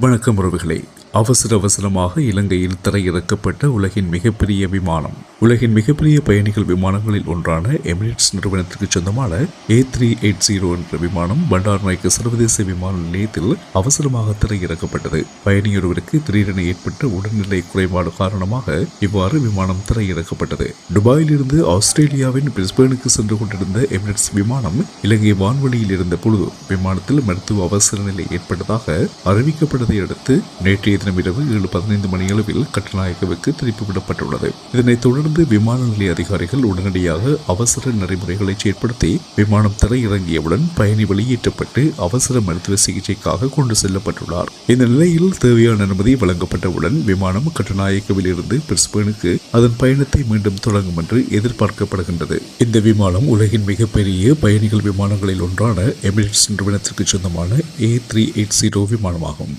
வணக்கம் உறவுகளே. அவசர அவசரமாக இலங்கையில் தரையிறக்கப்பட்ட உலகின் மிகப்பெரிய விமானம். உலகின் மிகப்பெரிய பயணிகள் விமானங்களில் ஒன்றான எமிரேட்ஸ் நிறுவனத்திற்கு சொந்தமான ஏ த்ரீ எயிட் ஜீரோ என்ற விமானம் பண்டார்நாய்க்கு சர்வதேச விமான நிலையத்தில் அவசரமாக தரையிறக்கப்பட்டது. பயணியொருவருக்கு திடீரென ஏற்பட்ட உடல்நிலை குறைபாடு காரணமாக இவ்வாறு விமானம் தரையிறக்கப்பட்டது. துபாயிலிருந்து ஆஸ்திரேலியாவின் பிரிஸ்பேனுக்கு சென்று கொண்டிருந்த எமிரேட்ஸ் விமானம் இலங்கை வான்வெளியில் இருந்த பொழுது விமானத்தில் மருத்துவ அவசர நிலை ஏற்பட்டதாக அறிவிக்கப்பட்டதை அடுத்து நேற்றைய தினம் இரவு ஏழு பதினைந்து மணியளவில் கட்டுநாயக்கவுக்கு திருப்பிவிடப்பட்டுள்ளது. இதனைத் தொடர்ந்து விமான நிலைய அதிகாரிகள் உடனடியாக அவசர நடைமுறைகளை செயற்படுத்தி விமானம் தரையிறங்கியவுடன் பயணி வெளியேற்றப்பட்டு அவசர மருத்துவ சிகிச்சைக்காக கொண்டு செல்லப்பட்டுள்ளார். இந்த நிலையில் தேவையான அனுமதி வழங்கப்பட்டவுடன் விமானம் கட்டுநாயக்கவில் இருந்து பிரிஸ்பேனுக்கு அதன் பயணத்தை மீண்டும் தொடங்கும் என்று எதிர்பார்க்கப்படுகின்றது. இந்த விமானம் உலகின் மிகப்பெரிய பயணிகள் விமானங்களில் ஒன்றான எமிரேட்ஸ் நிறுவனத்திற்கு சொந்தமான ஏ த்ரீ எயிட் ஜீரோ விமானமாகும்.